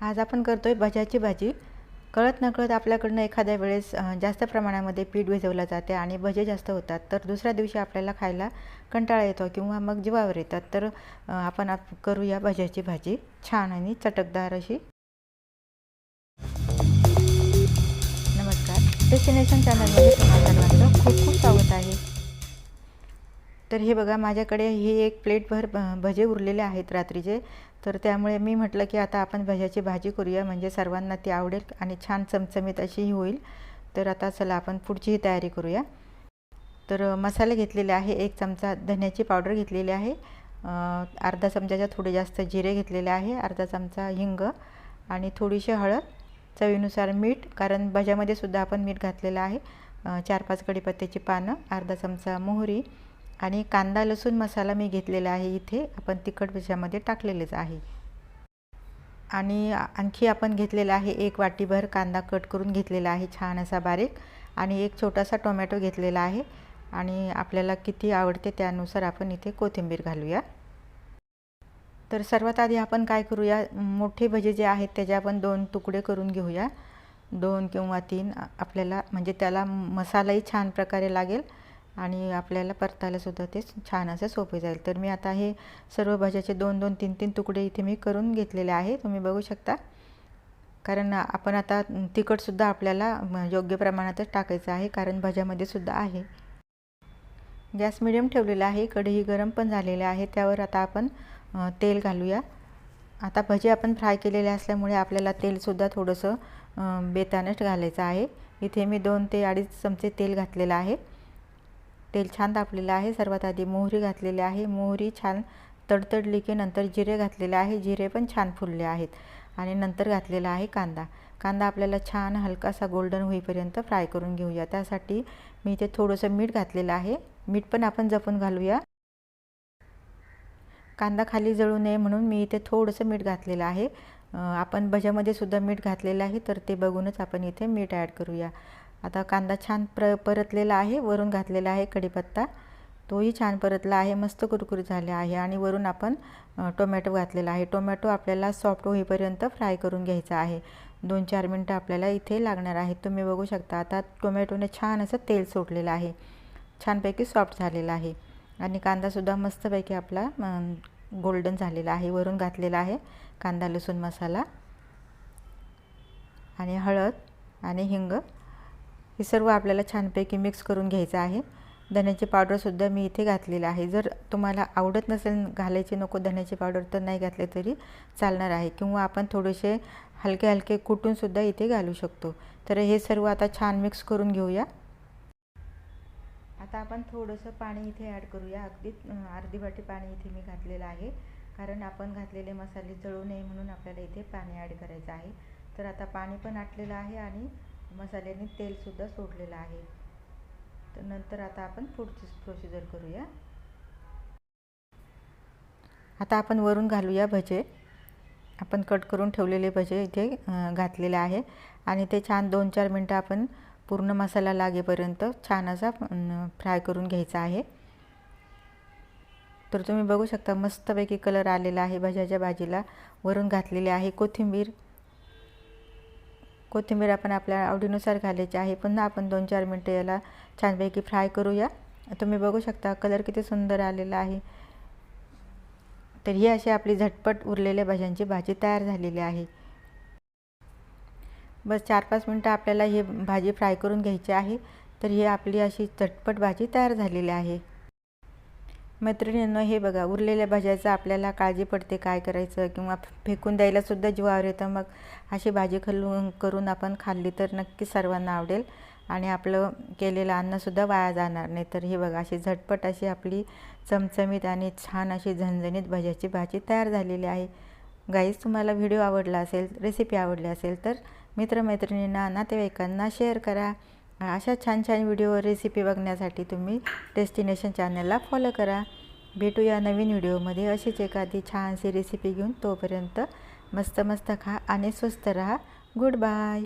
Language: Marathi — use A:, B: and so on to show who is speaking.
A: आज आपण करतो आहे भज्याची भाजी. कळत नकळत आपल्याकडनं एखाद्या वेळेस जास्त प्रमाणामध्ये पीठ भिजवलं जाते आणि भजे जास्त होतात. तर दुसऱ्या दिवशी आपल्याला खायला कंटाळा येतो किंवा मग जीवावर येतात. तर आपण आप करूया भज्याची भाजी. छान आणि चटकदार अशी. नमस्कार. डेस्टिनेशन चॅनलमध्ये तुम्हा सर्वांचं खूप खूप स्वागत आहे. तर हे बघा माझ्याकडे हे एक प्लेटभर भ- भजे उरलेले आहेत रात्रीचे. तर त्यामुळे मी म्हटलं की आता आपण भज्याची भाजी करूया म्हणजे सर्वांना ती आवडेल आणि छान चमचमीत अशीही होईल. तर आता चला आपण पुढचीही तयारी करूया. तर मसाले घेतलेले आहे एक चमचा धन्याची पावडर घेतलेली आहे. अर्धा चमच्याच्या थोडे जास्त जिरे घेतलेले आहे अर्धा चमचा हिंग आणि थोडीशी हळद चवीनुसार मीठ कारण भज्यामध्ये सुद्धा आपण मीठ घातलेलं आहे. चार पाच कडीपत्त्याची पानं अर्धा चमचा मोहरी आणि कांदा लसूण मसाला मी घेतलेला आहे इथे. आपण तिखट भज्यामध्ये टाकलेलेच आहे. आणि आणखी आपण घेतलेला आहे एक वाटीभर कांदा कट करून घेतलेला आहे छान असा बारीक. आणि एक छोटासा टोमॅटो घेतलेला आहे. आणि आपल्याला किती आवडते त्यानुसार आपण इथे कोथिंबीर घालूया. तर सर्वात आधी आपण काय करूया? मोठे भजे जे आहेत त्याचे आपण दोन तुकडे करून घेऊया. दोन किंवा तीन आपल्याला म्हणजे त्याला मसालाही छान प्रकारे लागेल. आणि आपल्याला परतायलासुद्धा ते छान असं सोपे जाईल. तर मी आता हे सर्व भाज्याचे दोन दोन तीन तीन तुकडे इथे मी करून घेतलेले आहे. तुम्ही बघू शकता. कारण आपण आता तिखटसुद्धा आपल्याला योग्य प्रमाणातच टाकायचं आहे कारण भाज्यामध्ये सुद्धा आहे. गॅस मिडियम ठेवलेला आहे. कढई गरम पण झालेले आहे. त्यावर आता आपण तेल घालूया. आता भजी आपण फ्राय केलेले असल्यामुळे आपल्याला तेलसुद्धा थोडंसं बेतानच घालायचं आहे. इथे मी दोन ते अडीच चमचे तेल घातलेलं आहे. तेल छान तापलेलं आहे. सर्वात आधी मोहरी घातलेली आहे. मोहरी छान तडतडली की नंतर जिरे घातलेले आहे. जिरे पण छान फुलले आहेत. आणि नंतर घातलेला आहे कांदा. कांदा आपल्याला छान हलकासा गोल्डन होईपर्यंत फ्राय करून घेऊया. त्यासाठी मी इथे थोडंसं मीठ घातलेलं आहे. मीठ पण आपण जपून घालूया. कांदा खाली जळू नये म्हणून मी इथे थोडंसं मीठ घातलेलं आहे. आपण भज्यामध्ये सुद्धा मीठ घातलेलं आहे. तर ते बघूनच आपण इथे मीठ ॲड करूया. आता कांदा छान प्र परतलेला आहे वरून घातलेला आहे कढीपत्ता. तोही छान परतला आहे मस्त कुरकुरीत झाले आहे आणि वरून आपण टोमॅटो घातलेला आहे. टोमॅटो आपल्याला सॉफ्ट होईपर्यंत फ्राय करून घ्यायचा आहे. दोन चार मिनटं आपल्याला इथे लागणार आहेत. तुम्ही बघू शकता आता टोमॅटोने छान असं तेल सोडलेलं आहे. छानपैकी सॉफ्ट झालेला आहे. आणि कांदासुद्धा मस्तपैकी आपला गोल्डन झालेला आहे. वरून घातलेला आहे कांदा लसूण मसाला आणि हळद आणि हिंग. हे सर्व आपल्याला छानपैकी मिक्स करून घ्यायचं आहे. धण्याची पावडरसुद्धा मी इथे घातलेलं आहे. जर तुम्हाला आवडत नसेल घालायची नको धण्याची पावडर तर नाही घातले तरी चालणार आहे. किंवा आपण थोडेसे हलके हलके कुटूनसुद्धा इथे घालू शकतो. तर हे सर्व आता छान मिक्स करून घेऊया. आता आपण थोडंसं पाणी इथे ॲड करूया. अगदी अर्धी वाटी पाणी इथे मी घातलेलं आहे. कारण आपण घातलेले मसाले जळू नये म्हणून आपल्याला इथे पाणी ॲड करायचं आहे. तर आता पाणी पण आटलेलं आहे आणि मसाल्याने तेलसुद्धा सोडलेलं आहे. तर नंतर आता आपण पुढची प्रोसिजर करूया. आता आपण वरून घालूया भजे. आपण कट करून ठेवलेले भजे इथे घातलेले आहे. आणि ते छान दोन चार मिनटं आपण पूर्ण मसाला लागेपर्यंत छान असा फ्राय करून घ्यायचा आहे. तर तुम्ही बघू शकता मस्तपैकी कलर आलेला आहे भज्याच्या भाजीला. वरून घातलेली आहे कोथिंबीर. कोथिंबीर आपण आपल्या आवडीनुसार घालायची आहे. पुन्हा आपण दोन चार मिनटं याला छानपैकी फ्राय करूया. तुम्ही बघू शकता कलर किती सुंदर आलेला आहे. तर ही अशी आपली झटपट उरलेल्या भाज्यांची भाजी तयार झालेली आहे. बस चार पाच मिनटं आपल्याला ही भाजी फ्राय करून घ्यायची आहे. तर ही आपली अशी झटपट भाजी तयार झालेली आहे. मैत्रिणींनो हे बघा उरलेल्या भाज्याचं आपल्याला काळजी पडते काय करायचं किंवा फेकून द्यायलासुद्धा जीवावर येतं मग अशी भाजी खालून करून आपण खाल्ली तर नक्की सर्वांना आवडेल आणि आपलं केलेलं अन्नसुद्धा वाया जाणार नाही. तर हे बघा अशी झटपट अशी आपली चमचमीत आणि छान अशी झणझणीत भाज्याची भाजी तयार झालेली आहे. गाईज तुम्हाला व्हिडिओ आवडला असेल रेसिपी आवडली असेल तर मित्रमैत्रिणींना नातेवाईकांना शेअर करा. अशा छान छान व्हिडिओ रेसिपी बघण्यासाठी तुम्ही डेस्टिनेशन चॅनलला फॉलो करा. भेटूया नवीन व्हिडिओमध्ये. अशीच एखादी छानशी रेसिपी घेऊन तोपर्यंत मस्त मस्त खा आणि स्वस्त राहा. Good bye.